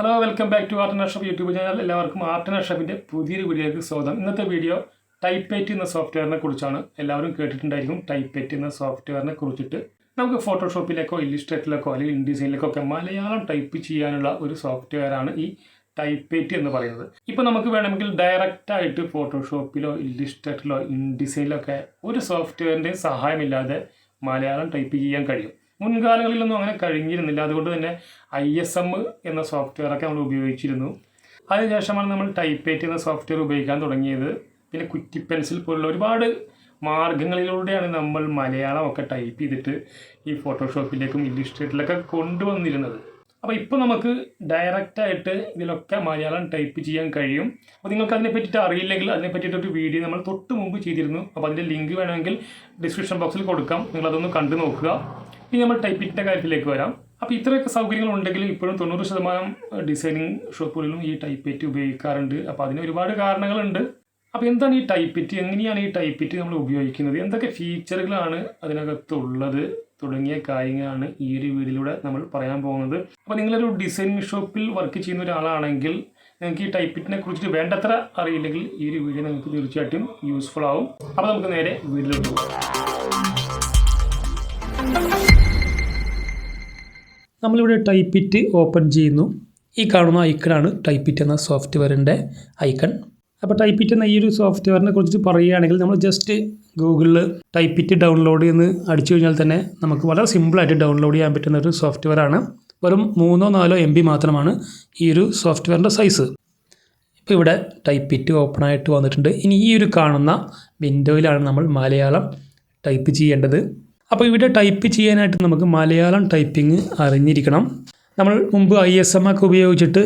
Hello welcome back to art നഷപ്പ് YouTube channel എല്ലാവർക്കും art നഷപ്പിന്റെ പുതിയൊരു വീഡിയോയിലേക്ക് സ്വാഗതം. ഇന്നത്തെ വീഡിയോ ടൈപ്പേറ്റ് എന്ന സോഫ്റ്റ്വെയറിനെ കുറിച്ചാണ്. എല്ലാവരും കേട്ടിട്ടുണ്ടായിരിക്കും ടൈപ്പേറ്റ് എന്ന സോഫ്റ്റ്വെയറിനെ കുറിച്ചിട്ട്. നമുക്ക് ഫോട്ടോഷോപ്പിലേക്കോ ഇല്ലിസ്ട്രേറ്റിലേക്കോ അല്ലെങ്കിൽ ഇൻഡിസൈനിലേക്കോ ഒക്കെ മലയാളം ടൈപ്പ് ചെയ്യാനുള്ള ഒരു സോഫ്റ്റ്വെയറാണ് ഈ ടൈപ്പേറ്റ് എന്ന് പറയുന്നത്. ഇപ്പോൾ നമുക്ക് വേണമെങ്കിൽ ഡയറക്റ്റായിട്ട് ഫോട്ടോഷോപ്പിലോ ഇല്ലിസ്ട്രേറ്റിലോ ഇൻഡിസൈനിലോ ഒക്കെ ഒരു സോഫ്റ്റ്വെയറിന്റെ സഹായമില്ലാതെ മലയാളം ടൈപ്പ് ചെയ്യാൻ കഴിയും. മുൻകാലങ്ങളിലൊന്നും അങ്ങനെ കഴിഞ്ഞിരുന്നില്ല. അതുകൊണ്ട് തന്നെ ഐ എസ് എം എന്ന സോഫ്റ്റ്വെയറൊക്കെ നമ്മൾ ഉപയോഗിച്ചിരുന്നു. അതിനുശേഷമാണ് നമ്മൾ ടൈപ്പേറ്റ് എന്ന സോഫ്റ്റ്വെയർ ഉപയോഗിക്കാൻ തുടങ്ങിയത്. പിന്നെ കുറ്റി പെൻസിൽ പോലുള്ള ഒരുപാട് മാർഗങ്ങളിലൂടെയാണ് നമ്മൾ മലയാളമൊക്കെ ടൈപ്പ് ചെയ്തിട്ട് ഈ ഫോട്ടോഷോപ്പിലേക്കും ഇല്ലിസ്ട്രേറ്റിലൊക്കെ കൊണ്ടുവന്നിരുന്നത്. അപ്പോൾ ഇപ്പോൾ നമുക്ക് ഡയറക്റ്റായിട്ട് ഇതിലൊക്കെ മലയാളം ടൈപ്പ് ചെയ്യാൻ കഴിയും. അപ്പോൾ നിങ്ങൾക്ക് അതിനെ പറ്റിയിട്ട് അറിയില്ലെങ്കിൽ അതിനെ പറ്റിയിട്ടൊരു വീഡിയോ നമ്മൾ തൊട്ട് മുമ്പ് ചെയ്തിരുന്നു. അപ്പോൾ അതിന്റെ ലിങ്ക് വേണമെങ്കിൽ ഡിസ്ക്രിപ്ഷൻ ബോക്സിൽ കൊടുക്കാം. നിങ്ങളതൊന്ന് കണ്ടു നോക്കുക. ഇനി നമ്മൾ ടൈപ്പിന്റെ കാര്യത്തിലേക്ക് വരാം. അപ്പോൾ ഇത്രയൊക്കെ സൗകര്യങ്ങൾ ഉണ്ടെങ്കിലും ഇപ്പോഴും തൊണ്ണൂറ് ശതമാനം ഡിസൈനിങ് ഷോപ്പുകളിലും ഈ ടൈപ്പേറ്റ് ഉപയോഗിക്കാറുണ്ട്. അപ്പോൾ അതിന് ഒരുപാട് കാരണങ്ങളുണ്ട്. അപ്പോൾ എന്താണ് ഈ ടൈപ്പിറ്റ് എങ്ങനെയാണ് ഈ ടൈപ്പിറ്റ് നമ്മൾ ഉപയോഗിക്കുന്നത്? എന്തൊക്കെ ഫീച്ചറുകളാണ് അതിനകത്തുള്ളത്? തുടങ്ങിയ കാര്യങ്ങളാണ് ഈ ഒരു വീഡിയോയിലൂടെ നമ്മൾ പറയാൻ പോകുന്നത്. അപ്പോൾ നിങ്ങളൊരു ഡിസൈനിങ് ഷോപ്പിൽ വർക്ക് ചെയ്യുന്ന ഒരാളാണെങ്കിൽ നിങ്ങൾക്ക് ഈ ടൈപ്പിറ്റിനെ കുറിച്ചിട്ട് വേണ്ടത്ര അറിയില്ലെങ്കിൽ ഈ ഒരു വീഡിയോ നിങ്ങൾക്ക് തീർച്ചയായിട്ടും യൂസ്ഫുൾ ആവും. അപ്പോൾ നമുക്ക് നേരെ വീഡിയോയിലോട്ട് പോകാം. നമ്മളിവിടെ ടൈപ്പിറ്റ് ഓപ്പൺ ചെയ്യുന്നു. ഈ കാണുന്ന ഐക്കണാണ് ടൈപ്പിറ്റ് എന്ന സോഫ്റ്റ്വെയറിന്റെ ഐക്കൺ. അപ്പോൾ ടൈപ്പിറ്റ് എന്ന ഈ ഒരു സോഫ്റ്റ്വെയറിനെ കുറിച്ച് പറയുകയാണെങ്കിൽ നമ്മൾ ജസ്റ്റ് ഗൂഗിളിൽ ടൈപ്പിറ്റ് ഡൗൺലോഡ് എന്ന് അടിച്ചു കഴിഞ്ഞാൽ തന്നെ നമുക്ക് വളരെ സിമ്പിളായിട്ട് ഡൗൺലോഡ് ചെയ്യാൻ പറ്റുന്ന ഒരു സോഫ്റ്റ്വെയറാണ്. വെറും മൂന്നോ നാലോ എം ബി മാത്രമാണ് ഈ ഒരു സോഫ്റ്റ്വെയറിന്റെ സൈസ്. ഇപ്പോൾ ഇവിടെ ടൈപ്പിറ്റ് ഓപ്പൺ ആയിട്ട് വന്നിട്ടുണ്ട്. ഇനി ഈ ഒരു കാണുന്ന വിൻഡോയിലാണ് നമ്മൾ മലയാളം ടൈപ്പ് ചെയ്യേണ്ടത്. അപ്പോൾ ഇവിടെ ടൈപ്പ് ചെയ്യാനായിട്ട് നമുക്ക് മലയാളം ടൈപ്പിംഗ് അറിഞ്ഞിരിക്കണം. നമ്മൾ മുമ്പ് ഐ എസ് എം ഒക്കെ ഉപയോഗിച്ചിട്ട്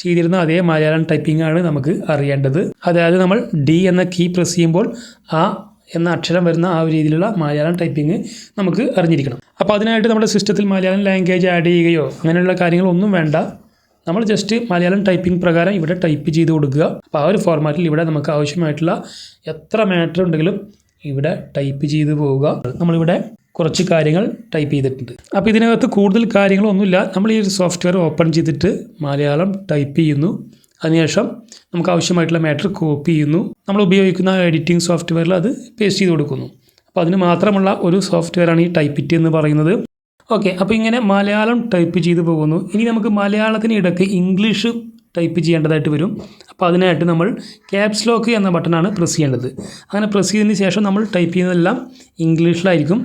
ചെയ്തിരുന്ന അതേ മലയാളം ടൈപ്പിംഗ് ആണ് നമുക്ക് അറിയേണ്ടത്. അതായത് നമ്മൾ ഡി എന്ന കീ പ്രസ് ചെയ്യുമ്പോൾ ആ എന്ന അക്ഷരം വരുന്ന ആ ഒരു രീതിയിലുള്ള മലയാളം ടൈപ്പിംഗ് നമുക്ക് അറിഞ്ഞിരിക്കണം. അപ്പോൾ അതിനായിട്ട് നമ്മുടെ സിസ്റ്റത്തിൽ മലയാളം ലാംഗ്വേജ് ആഡ് ചെയ്യുകയോ അങ്ങനെയുള്ള കാര്യങ്ങളൊന്നും വേണ്ട. നമ്മൾ ജസ്റ്റ് മലയാളം ടൈപ്പിംഗ് പ്രകാരം ഇവിടെ ടൈപ്പ് ചെയ്ത് കൊടുക്കുക. അപ്പോൾ ആ ഒരു ഫോർമാറ്റിൽ ഇവിടെ നമുക്ക് ആവശ്യമായിട്ടുള്ള എത്ര മാറ്റർ ഉണ്ടെങ്കിലും ഇവിടെ ടൈപ്പ് ചെയ്ത് പോവുക. നമ്മളിവിടെ കുറച്ച് കാര്യങ്ങൾ ടൈപ്പ് ചെയ്തിട്ടുണ്ട്. അപ്പോൾ ഇതിനകത്ത് കൂടുതൽ കാര്യങ്ങളൊന്നുമില്ല. നമ്മൾ ഈ ഒരു സോഫ്റ്റ്വെയർ ഓപ്പൺ ചെയ്തിട്ട് മലയാളം ടൈപ്പ് ചെയ്യുന്നു. അതിനുശേഷം നമുക്ക് ആവശ്യമായിട്ടുള്ള മാറ്റർ കോപ്പി ചെയ്യുന്നു. നമ്മൾ ഉപയോഗിക്കുന്ന എഡിറ്റിംഗ് സോഫ്റ്റ്വെയറിൽ അത് പേസ്റ്റ് ചെയ്ത് കൊടുക്കുന്നു. അപ്പോൾ അതിന് മാത്രമുള്ള ഒരു സോഫ്റ്റ്വെയറാണ് ഈ ടൈപ്പിറ്റ് എന്ന് പറയുന്നത്. ഓക്കെ അപ്പോൾ ഇങ്ങനെ മലയാളം ടൈപ്പ് ചെയ്ത് പോകുന്നു. ഇനി നമുക്ക് മലയാളത്തിന് ഇടയ്ക്ക് ഇംഗ്ലീഷ് ടൈപ്പ് ചെയ്യേണ്ടതായിട്ട് വരും. അപ്പോൾ അതിനായിട്ട് നമ്മൾ ക്യാപ്സ് ലോക്ക് എന്ന ബട്ടണാണ് പ്രസ് ചെയ്യേണ്ടത്. അങ്ങനെ പ്രസ് ചെയ്തതിന് ശേഷം നമ്മൾ ടൈപ്പ് ചെയ്യുന്നതെല്ലാം ഇംഗ്ലീഷിലായിരിക്കും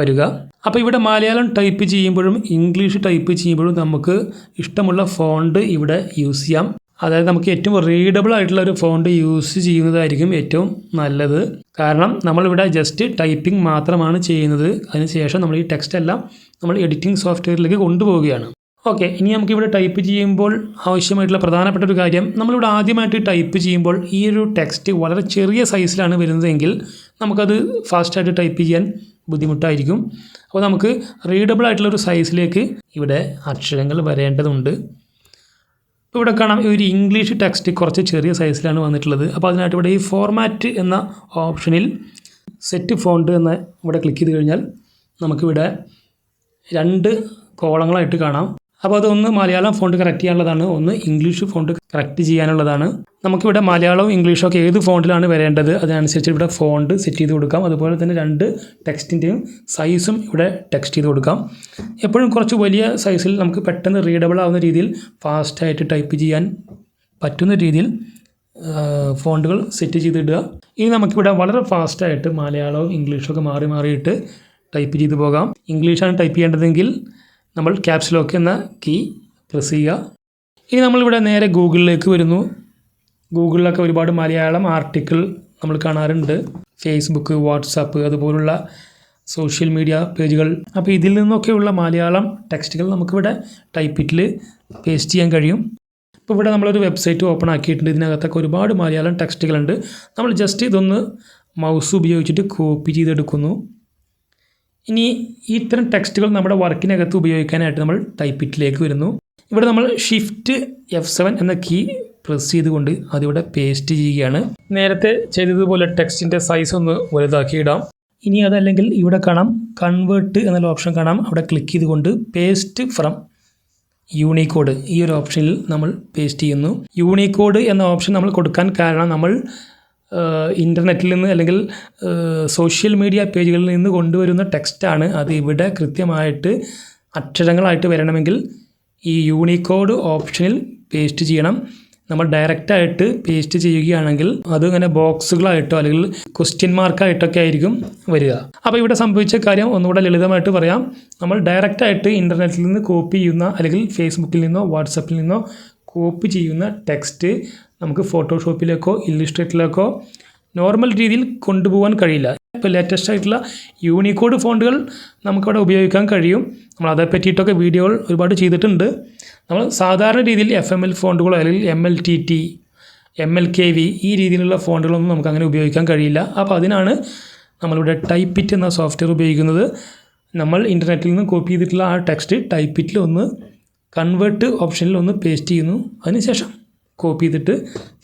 വരിക. അപ്പോൾ ഇവിടെ മലയാളം ടൈപ്പ് ചെയ്യുമ്പോഴും ഇംഗ്ലീഷ് ടൈപ്പ് ചെയ്യുമ്പോഴും നമുക്ക് ഇഷ്ടമുള്ള ഫോണ്ട് ഇവിടെ യൂസ് ചെയ്യാം. അതായത് നമുക്ക് ഏറ്റവും റീഡബിൾ ആയിട്ടുള്ള ഒരു ഫോണ്ട് യൂസ് ചെയ്യുന്നതായിരിക്കും ഏറ്റവും നല്ലത്. കാരണം നമ്മളിവിടെ ജസ്റ്റ് ടൈപ്പിംഗ് മാത്രമാണ് ചെയ്യുന്നത്. അതിനുശേഷം നമ്മൾ ഈ ടെക്സ്റ്റ് എല്ലാം നമ്മൾ എഡിറ്റിംഗ് സോഫ്റ്റ്വെയറിലേക്ക് കൊണ്ടുപോവുകയാണ്. ഓക്കെ ഇനി നമുക്കിവിടെ ടൈപ്പ് ചെയ്യുമ്പോൾ ആവശ്യമായിട്ടുള്ള പ്രധാനപ്പെട്ട ഒരു കാര്യം. നമ്മളിവിടെ ആദ്യമായിട്ട് ടൈപ്പ് ചെയ്യുമ്പോൾ ഈ ഒരു ടെക്സ്റ്റ് വളരെ ചെറിയ സൈസിലാണ് വരുന്നതെങ്കിൽ നമുക്കത് ഫാസ്റ്റായിട്ട് ടൈപ്പ് ചെയ്യാൻ ബുദ്ധിമുട്ടായിരിക്കും. അപ്പോൾ നമുക്ക് റീഡബിൾ ആയിട്ടുള്ള ഒരു സൈസിലേക്ക് ഇവിടെ അക്ഷരങ്ങൾ വരേണ്ടതുണ്ട്. അപ്പോൾ ഇവിടെ കാണാം ഈ ഒരു ഇംഗ്ലീഷ് ടെക്സ്റ്റ് കുറച്ച് ചെറിയ സൈസിലാണ് വന്നിട്ടുള്ളത്. അപ്പോൾ അതിനായിട്ട് ഇവിടെ ഈ ഫോർമാറ്റ് എന്ന ഓപ്ഷനിൽ സെറ്റ് ഫോണ്ട് എന്ന ഇവിടെ ക്ലിക്ക് ചെയ്ത് കഴിഞ്ഞാൽ നമുക്കിവിടെ രണ്ട് കോളങ്ങളായിട്ട് കാണാം. അപ്പോൾ അതൊന്ന് മലയാളം ഫോണ്ട് കറക്റ്റ് ചെയ്യാനുള്ളതാണ്. ഒന്ന് ഇംഗ്ലീഷ് ഫോണ്ട് കറക്റ്റ് ചെയ്യാനുള്ളതാണ്. നമുക്കിവിടെ മലയാളവും ഇംഗ്ലീഷും ഒക്കെ ഏത് ഫോണ്ടിലാണ് വരേണ്ടത്? അതിനനുസരിച്ച് ഇവിടെ ഫോണ്ട് സെറ്റ് ചെയ്ത് കൊടുക്കാം. അതുപോലെ തന്നെ രണ്ട് ടെക്സ്റ്റിന്റെയും സൈസും ഇവിടെ ടെക്സ്റ്റ് ചെയ്ത് കൊടുക്കാം. എപ്പോഴും കുറച്ച് വലിയ സൈസിൽ നമുക്ക് പെട്ടെന്ന് റീഡബിൾ ആവുന്ന രീതിയിൽ ഫാസ്റ്റായിട്ട് ടൈപ്പ് ചെയ്യാൻ പറ്റുന്ന രീതിയിൽ ഫോണ്ടുകൾ സെറ്റ് ചെയ്തിടുക. ഇനി നമുക്കിവിടെ വളരെ ഫാസ്റ്റായിട്ട് മലയാളവും ഇംഗ്ലീഷും ഒക്കെ മാറി മാറിയിട്ട് ടൈപ്പ് ചെയ്ത് പോകാം. ഇംഗ്ലീഷാണ് ടൈപ്പ് ചെയ്യേണ്ടതെങ്കിൽ നമ്മൾ ക്യാപ്സ് ലോക്ക് എന്ന കീ പ്രസ് ചെയ്യുക. ഇനി നമ്മളിവിടെ നേരെ ഗൂഗിളിലേക്ക് വരുന്നു. ഗൂഗിളിലൊക്കെ ഒരുപാട് മലയാളം ആർട്ടിക്കിൾ നമ്മൾ കാണാറുണ്ട്. ഫേസ്ബുക്ക് വാട്സാപ്പ് അതുപോലുള്ള സോഷ്യൽ മീഡിയ പേജുകൾ അപ്പോൾ ഇതിൽ നിന്നൊക്കെയുള്ള മലയാളം ടെക്സ്റ്റുകൾ നമുക്കിവിടെ ടൈപ്പിറ്റിൽ പേസ്റ്റ് ചെയ്യാൻ കഴിയും. ഇപ്പോൾ ഇവിടെ നമ്മളൊരു വെബ്സൈറ്റ് ഓപ്പൺ ആക്കിയിട്ടുണ്ട്. ഇതിനകത്തൊക്കെ ഒരുപാട് മലയാളം ടെക്സ്റ്റുകളുണ്ട് നമ്മൾ ജസ്റ്റ് ഇതൊന്ന് മൗസ് ഉപയോഗിച്ചിട്ട് കോപ്പി ചെയ്തെടുക്കുന്നു. ഇനി ഇത്തരം ടെക്സ്റ്റുകൾ നമ്മുടെ വർക്കിനകത്ത് ഉപയോഗിക്കാനായിട്ട് നമ്മൾ ടൈപ്പിറ്റിലേക്ക് വരുന്നു. ഇവിടെ നമ്മൾ ഷിഫ്റ്റ് എഫ് സെവൻ എന്ന കീ പ്രസ് ചെയ്തുകൊണ്ട് അതിവിടെ പേസ്റ്റ് ചെയ്യുകയാണ്. നേരത്തെ ചെയ്തതുപോലെ ടെക്സ്റ്റിന്റെ സൈസ് ഒന്ന് വലുതാക്കിയിടാം. ഇനി അതല്ലെങ്കിൽ ഇവിടെ കാണാം കൺവേർട്ട് എന്നുള്ള ഓപ്ഷൻ കാണാം. അവിടെ ക്ലിക്ക് ചെയ്തുകൊണ്ട് പേസ്റ്റ് ഫ്രം യൂണിക്കോഡ് ഈ ഒരു ഓപ്ഷനിൽ നമ്മൾ പേസ്റ്റ് ചെയ്യുന്നു. യൂണിക്കോഡ് എന്ന ഓപ്ഷൻ നമ്മൾ കൊടുക്കാൻ കാരണം നമ്മൾ ഇന്റർനെറ്റിൽ നിന്ന് അല്ലെങ്കിൽ സോഷ്യൽ മീഡിയ പേജുകളിൽ നിന്ന് കൊണ്ടുവരുന്ന ടെക്സ്റ്റാണ് അത് ഇവിടെ കൃത്യമായിട്ട് അക്ഷരങ്ങളായിട്ട് വരണമെങ്കിൽ ഈ യൂണിക്കോഡ് ഓപ്ഷനിൽ പേസ്റ്റ് ചെയ്യണം. നമ്മൾ ഡയറക്റ്റായിട്ട് പേസ്റ്റ് ചെയ്യുകയാണെങ്കിൽ അത് ഇങ്ങനെ ബോക്സുകളായിട്ടോ അല്ലെങ്കിൽ ക്വസ്റ്റ്യൻ മാർക്കായിട്ടൊക്കെ ആയിരിക്കും വരിക. അപ്പോൾ ഇവിടെ സംഭവിച്ച കാര്യം ഒന്നുകൂടെ ലളിതമായിട്ട് പറയാം. നമ്മൾ ഡയറക്റ്റായിട്ട് ഇന്റർനെറ്റിൽ നിന്ന് കോപ്പി ചെയ്യുന്ന അല്ലെങ്കിൽ ഫേസ്ബുക്കിൽ നിന്നോ വാട്സപ്പിൽ നിന്നോ കോപ്പി ചെയ്യുന്ന ടെക്സ്റ്റ് നമുക്ക് ഫോട്ടോഷോപ്പിലേക്കോ ഇല്ലിസ്ട്രേറ്റിലേക്കോ നോർമൽ രീതിയിൽ കൊണ്ടുപോകാൻ കഴിയില്ല. ഇപ്പോൾ ലേറ്റസ്റ്റ് ആയിട്ടുള്ള യൂണിക്കോഡ് ഫോണ്ടുകൾ നമുക്കവിടെ ഉപയോഗിക്കാൻ കഴിയും. നമ്മൾ അതേ പറ്റിയിട്ടൊക്കെ വീഡിയോകൾ ഒരുപാട് ചെയ്തിട്ടുണ്ട്. നമ്മൾ സാധാരണ രീതിയിൽ എഫ് എം എൽ ഫോണ്ടുകളോ അല്ലെങ്കിൽ M L T T M L K V ഈ രീതിയിലുള്ള ഫോണ്ടുകളൊന്നും നമുക്ക് അങ്ങനെ ഉപയോഗിക്കാൻ കഴിയില്ല. അപ്പോൾ അതിനാണ് നമ്മളിവിടെ ടൈപ്പിറ്റ് എന്ന സോഫ്റ്റ്വെയർ ഉപയോഗിക്കുന്നത്. നമ്മൾ ഇന്റർനെറ്റിൽ നിന്ന് കോപ്പി ചെയ്തിട്ടുള്ള ആ ടെക്സ്റ്റ് ടൈപ്പിറ്റിൽ ഒന്ന് കൺവേർട്ട് ഓപ്ഷനിൽ ഒന്ന് പേസ്റ്റ് ചെയ്യുന്നു. അതിനുശേഷം കോപ്പി ചെയ്തിട്ട്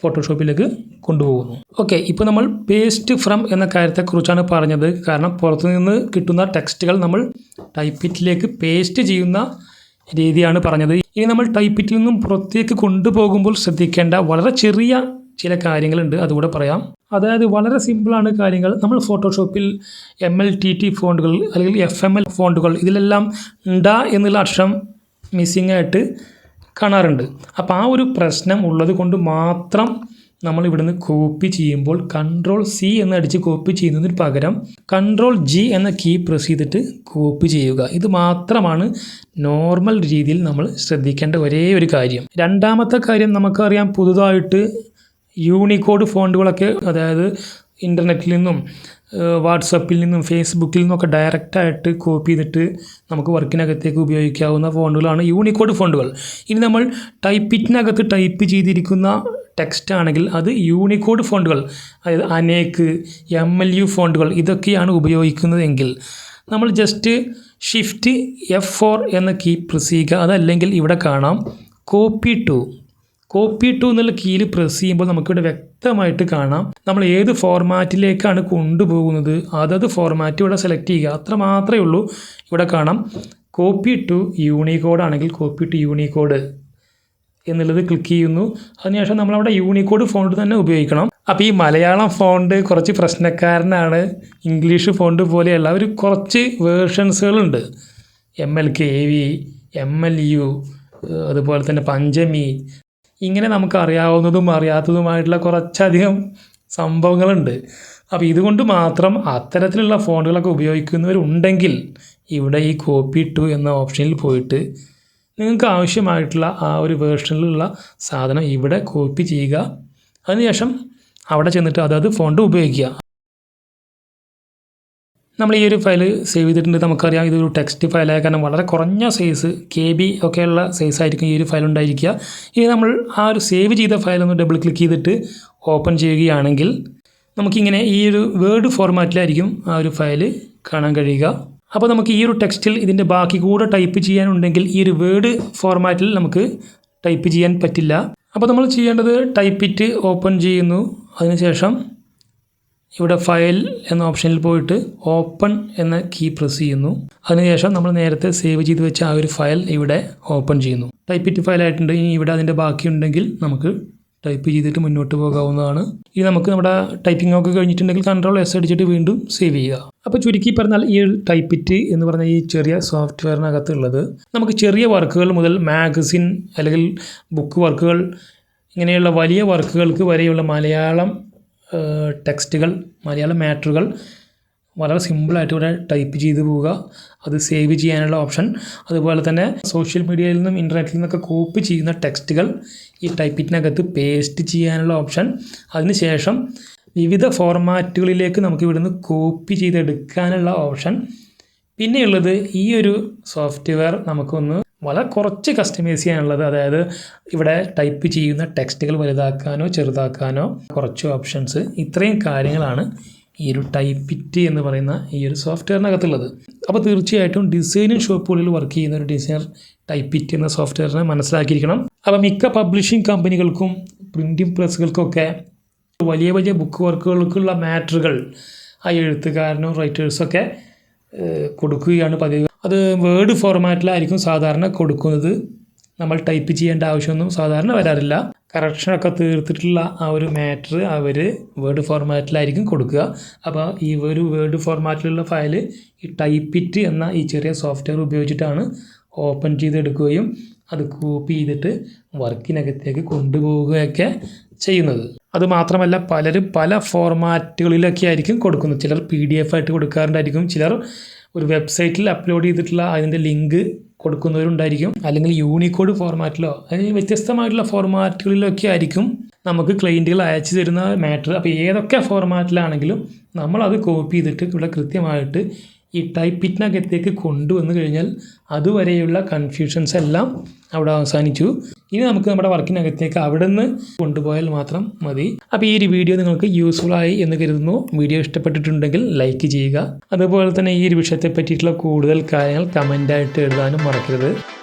ഫോട്ടോഷോപ്പിലേക്ക് കൊണ്ടുപോകുന്നു. ഓക്കെ ഇപ്പോൾ നമ്മൾ പേസ്റ്റ് ഫ്രം എന്ന കാര്യത്തെക്കുറിച്ചാണ് പറഞ്ഞത്. കാരണം പുറത്തു നിന്ന് കിട്ടുന്ന ടെക്സ്റ്റുകൾ നമ്മൾ ടൈപ്പിറ്റിലേക്ക് പേസ്റ്റ് ചെയ്യുന്ന രീതിയാണ് പറഞ്ഞത്. ഇനി നമ്മൾ ടൈപ്പിറ്റിൽ നിന്നും പുറത്തേക്ക് കൊണ്ടുപോകുമ്പോൾ ശ്രദ്ധിക്കേണ്ട വളരെ ചെറിയ ചില കാര്യങ്ങളുണ്ട്. അതുകൂടെ പറയാം. അതായത് വളരെ സിമ്പിളാണ് കാര്യങ്ങൾ. നമ്മൾ ഫോട്ടോഷോപ്പിൽ എം എൽ ടി ടി ഫോണ്ടുകൾ അല്ലെങ്കിൽ എഫ് എം എൽ ഫോണ്ടുകൾ ഇതിലെല്ലാം ഡ എന്നുള്ള അക്ഷരം മിസ്സിംഗ് ആയിട്ട് കാണാറുണ്ട്. അപ്പോൾ ആ ഒരു പ്രശ്നം ഉള്ളത് കൊണ്ട് മാത്രം നമ്മൾ ഇവിടുന്ന് കോപ്പി ചെയ്യുമ്പോൾ കൺട്രോൾ സി എന്ന് അടിച്ച് കോപ്പി ചെയ്യുന്നതിന് പകരം കൺട്രോൾ ജി എന്ന കീ പ്രസ് ചെയ്തിട്ട് കോപ്പി ചെയ്യുക. ഇത് മാത്രമാണ് നോർമൽ രീതിയിൽ നമ്മൾ ശ്രദ്ധിക്കേണ്ട ഒരേ ഒരു കാര്യം. രണ്ടാമത്തെ കാര്യം നമുക്കറിയാം പുതുതായിട്ട് യൂണിക്കോഡ് ഫോണ്ടുകളൊക്കെ അതായത് ഇന്റർനെറ്റിൽ നിന്നും വാട്സപ്പിൽ നിന്നും ഫേസ്ബുക്കിൽ നിന്നൊക്കെ ഡയറക്റ്റായിട്ട് കോപ്പി ചെയ്തിട്ട് നമുക്ക് വർക്കിനകത്തേക്ക് ഉപയോഗിക്കാവുന്ന ഫോണ്ടുകളാണ് യൂണിക്കോഡ് ഫോണ്ടുകൾ. ഇനി നമ്മൾ ടൈപ്പിറ്റിനകത്ത് ടൈപ്പ് ചെയ്തിരിക്കുന്ന ടെക്സ്റ്റ് ആണെങ്കിൽ അത് യൂണിക്കോഡ് ഫോണ്ടുകൾ അതായത് അനേക്ക് എം എൽ യു ഫോണ്ടുകൾ ഇതൊക്കെയാണ് ഉപയോഗിക്കുന്നതെങ്കിൽ നമ്മൾ ജസ്റ്റ് ഷിഫ്റ്റ് എഫ് ഫോർ എന്ന കീ പ്രസീക അതല്ലെങ്കിൽ ഇവിടെ കാണാം. കോപ്പി ടു കോപ്പി ടു എന്നുള്ള കീയിൽ പ്രസ് ചെയ്യുമ്പോൾ നമുക്കിവിടെ വ്യക്തമായിട്ട് കാണാം. നമ്മൾ ഏത് ഫോർമാറ്റിലേക്കാണ് കൊണ്ടുപോകുന്നത്? അതത് ഫോർമാറ്റ് ഇവിടെ സെലക്ട് ചെയ്യുക. അത്ര മാത്രമേ ഉള്ളൂ. ഇവിടെ കാണാം. കോപ്പി ടു യൂണിക്കോഡ് ആണെങ്കിൽ കോപ്പി ടു യൂണിക്കോഡ് എന്നുള്ളത് ക്ലിക്ക് ചെയ്യുന്നു. അതിനുശേഷം നമ്മളവിടെ യൂണിക്കോഡ് ഫോണ്ട് തന്നെ ഉപയോഗിക്കണം. അപ്പോൾ ഈ മലയാളം ഫോണ്ട് കുറച്ച് പ്രശ്നക്കാരനാണ്. ഇംഗ്ലീഷ് ഫോണ്ട് പോലെയല്ല. ഒരു കുറച്ച് വേർഷൻസുകളുണ്ട്. M L K V M L U അതുപോലെ തന്നെ പഞ്ചമി ഇങ്ങനെ നമുക്ക് അറിയാവുന്നതും അറിയാത്തതുമായിട്ടുള്ള കുറച്ചധികം സംഭവങ്ങളുണ്ട്. അപ്പോൾ ഇതുകൊണ്ട് മാത്രം അത്തരത്തിലുള്ള ഫോണുകളൊക്കെ ഉപയോഗിക്കുന്നവരുണ്ടെങ്കിൽ ഇവിടെ ഈ കോപ്പി ടു എന്ന ഓപ്ഷനിൽ പോയിട്ട് നിങ്ങൾക്ക് ആവശ്യമായിട്ടുള്ള ആ ഒരു വേർഷനിലുള്ള സാധനം ഇവിടെ കോപ്പി ചെയ്യുക. അതിനുശേഷം അവിടെ ചെന്നിട്ട് അതായത് ഫോണ്ട് ഉപയോഗിക്കുക. നമ്മൾ ഈ ഒരു ഫയൽ സേവ് ചെയ്തിട്ടുണ്ട്. നമുക്കറിയാം ഇതൊരു ടെക്സ്റ്റ് ഫയലായ കാരണം വളരെ കുറഞ്ഞ സൈസ് കെ ബി ഒക്കെയുള്ള സൈസ് ആയിരിക്കും ഈ ഒരു ഫയൽ ഉണ്ടായിരിക്കുക. ഇനി നമ്മൾ ആ ഒരു സേവ് ചെയ്ത ഫയൽ ഒന്ന് ഡബിൾ ക്ലിക്ക് ചെയ്തിട്ട് ഓപ്പൺ ചെയ്യുകയാണെങ്കിൽ നമുക്കിങ്ങനെ ഈ ഒരു വേർഡ് ഫോർമാറ്റിലായിരിക്കും ആ ഒരു ഫയൽ കാണാൻ കഴിയുക. അപ്പോൾ നമുക്ക് ഈ ഒരു ടെക്സ്റ്റിൽ ഇതിന്റെ ബാക്കി കൂടെ ടൈപ്പ് ചെയ്യാനുണ്ടെങ്കിൽ ഈ ഒരു വേർഡ് ഫോർമാറ്റിൽ നമുക്ക് ടൈപ്പ് ചെയ്യാൻ പറ്റില്ല. അപ്പോൾ നമ്മൾ ചെയ്യേണ്ടത് ടൈപ്പിറ്റ് ഓപ്പൺ ചെയ്യുന്നു. അതിനുശേഷം ഇവിടെ ഫയൽ എന്ന ഓപ്ഷനിൽ പോയിട്ട് ഓപ്പൺ എന്ന കീ പ്രസ് ചെയ്യുന്നു. അതിനുശേഷം നമ്മൾ നേരത്തെ സേവ് ചെയ്ത് വെച്ച ആ ഒരു ഫയൽ ഇവിടെ ഓപ്പൺ ചെയ്യുന്നു. ടൈപ്പിറ്റ് ഫയൽ ആയിട്ടുണ്ട്. ഇനി ഇവിടെ അതിന്റെ ബാക്കിയുണ്ടെങ്കിൽ നമുക്ക് ടൈപ്പ് ചെയ്തിട്ട് മുന്നോട്ട് പോകാവുന്നതാണ്. ഇനി നമുക്ക് നമ്മുടെ ടൈപ്പിംഗ് ഒക്കെ കഴിഞ്ഞിട്ടുണ്ടെങ്കിൽ കൺട്രോൾ എസ് അടിച്ചിട്ട് വീണ്ടും സേവ് ചെയ്യുക. അപ്പോൾ ചുരുക്കി പറഞ്ഞാൽ ഈ ടൈപ്പിറ്റ് എന്ന് പറഞ്ഞ ഈ ചെറിയ സോഫ്റ്റ്വെയറിനകത്തുള്ളത് നമുക്ക് ചെറിയ വർക്കുകൾ മുതൽ മാഗസിൻ അല്ലെങ്കിൽ ബുക്ക് വർക്കുകൾ ഇങ്ങനെയുള്ള വലിയ വർക്കുകൾക്ക് വരെയുള്ള മലയാളം ടെക്സ്റ്റുകൾ മലയാളം മാറ്ററുകൾ വളരെ സിമ്പിളായിട്ട് ഇവിടെ ടൈപ്പ് ചെയ്ത് പോവുക. അത് സേവ് ചെയ്യാനുള്ള ഓപ്ഷൻ. അതുപോലെ തന്നെ സോഷ്യൽ മീഡിയയിൽ നിന്നും ഇന്റർനെറ്റിൽ നിന്നൊക്കെ കോപ്പി ചെയ്യുന്ന ടെക്സ്റ്റുകൾ ഈ ടൈപ്പിറ്റിനകത്ത് പേസ്റ്റ് ചെയ്യാനുള്ള ഓപ്ഷൻ. അതിനുശേഷം വിവിധ ഫോർമാറ്റുകളിലേക്ക് നമുക്ക് ഇവിടുന്ന് കോപ്പി ചെയ്തെടുക്കാനുള്ള ഓപ്ഷൻ. പിന്നെയുള്ളത് ഈ ഒരു സോഫ്റ്റ്വെയർ നമുക്കൊന്ന് വളരെ കുറച്ച് കസ്റ്റമൈസ് ചെയ്യാനുള്ളത്. അതായത് ഇവിടെ ടൈപ്പ് ചെയ്യുന്ന ടെക്സ്റ്റുകൾ വലുതാക്കാനോ ചെറുതാക്കാനോ കുറച്ച് ഓപ്ഷൻസ് ഇത്രയും കാര്യങ്ങളാണ് ഈ ഒരു ടൈപ്പിറ്റ് എന്ന് പറയുന്ന ഈ ഒരു സോഫ്റ്റ്വെയറിനകത്തുള്ളത് അപ്പോൾ തീർച്ചയായിട്ടും ഡിസൈനിങ് ഷോപ്പുകളിൽ വർക്ക് ചെയ്യുന്ന ഒരു ഡിസൈനർ ടൈപ്പിറ്റ് എന്ന സോഫ്റ്റ്വെയറിനെ മനസ്സിലാക്കിയിരിക്കണം. അപ്പോൾ മിക്ക പബ്ലിഷിംഗ് കമ്പനികൾക്കും പ്രിന്റിംഗ് പ്രസ്സുകൾക്കൊക്കെ വലിയ വലിയ ബുക്ക് വർക്കുകൾക്കുള്ള മാറ്ററുകൾ ആ എഴുത്തുകാരനും റൈറ്റേഴ്സൊക്കെ കൊടുക്കുകയാണ് പതിവ്. അത് വേർഡ് ഫോർമാറ്റിലായിരിക്കും സാധാരണ കൊടുക്കുന്നത്. നമ്മൾ ടൈപ്പ് ചെയ്യേണ്ട ആവശ്യമൊന്നും സാധാരണ വരാറില്ല. കറക്ഷനൊക്കെ തീർത്തിട്ടുള്ള ആ ഒരു മാറ്റർ അവർ വേർഡ് ഫോർമാറ്റിലായിരിക്കും കൊടുക്കുക. അപ്പോൾ ഈ ഒരു വേർഡ് ഫോർമാറ്റിലുള്ള ഫയൽ ഈ ടൈപ്പിറ്റ് എന്ന ഈ ചെറിയ സോഫ്റ്റ്വെയർ ഉപയോഗിച്ചിട്ടാണ് ഓപ്പൺ ചെയ്തെടുക്കുകയും അത് കോപ്പി ചെയ്തിട്ട് വർക്കിനകത്തേക്ക് കൊണ്ടുപോവുകയൊക്കെ ചെയ്യുന്നത്. അതുമാത്രമല്ല പലരും പല ഫോർമാറ്റുകളിലൊക്കെ ആയിരിക്കും കൊടുക്കുന്നത്. ചിലർ പി ഡി എഫ് ആയിട്ട് കൊടുക്കാറുണ്ടായിരിക്കും. ചിലർ ഒരു വെബ്സൈറ്റിൽ അപ്ലോഡ് ചെയ്തിട്ടുള്ള അതിന്റെ ലിങ്ക് കൊടുക്കുന്നവരുണ്ടായിരിക്കും. അല്ലെങ്കിൽ യൂണിക്കോഡ് ഫോർമാറ്റിലോ അല്ലെങ്കിൽ വ്യത്യസ്തമായിട്ടുള്ള ഫോർമാറ്റുകളിലൊക്കെ ആയിരിക്കും നമുക്ക് ക്ലയന്റുകൾ അയച്ചു തരുന്ന മാറ്റർ അപ്പോൾ ഏതൊക്കെ ഫോർമാറ്റിലാണെങ്കിലും നമ്മളത് കോപ്പി ചെയ്തിട്ട് ഇവിടെ കൃത്യമായിട്ട് ഈ ടൈപ്പിറ്റിനകത്തേക്ക് കൊണ്ടുവന്നു കഴിഞ്ഞാൽ അതുവരെയുള്ള കൺഫ്യൂഷൻസ് എല്ലാം അവിടെ അവസാനിച്ചു. ഇനി നമുക്ക് നമ്മുടെ വർക്കിനകത്തേക്ക് അവിടെ നിന്ന് കൊണ്ടുപോയാൽ മാത്രം മതി. അപ്പോൾ ഈ ഒരു വീഡിയോ നിങ്ങൾക്ക് യൂസ്ഫുൾ ആയി എന്ന് കരുതുന്നു. വീഡിയോ ഇഷ്ടപ്പെട്ടിട്ടുണ്ടെങ്കിൽ ലൈക്ക് ചെയ്യുക. അതുപോലെ തന്നെ ഈ ഒരു വിഷയത്തെ പറ്റിയിട്ടുള്ള കൂടുതൽ കാര്യങ്ങൾ കമന്റായിട്ട് എഴുതാനും മറക്കരുത്.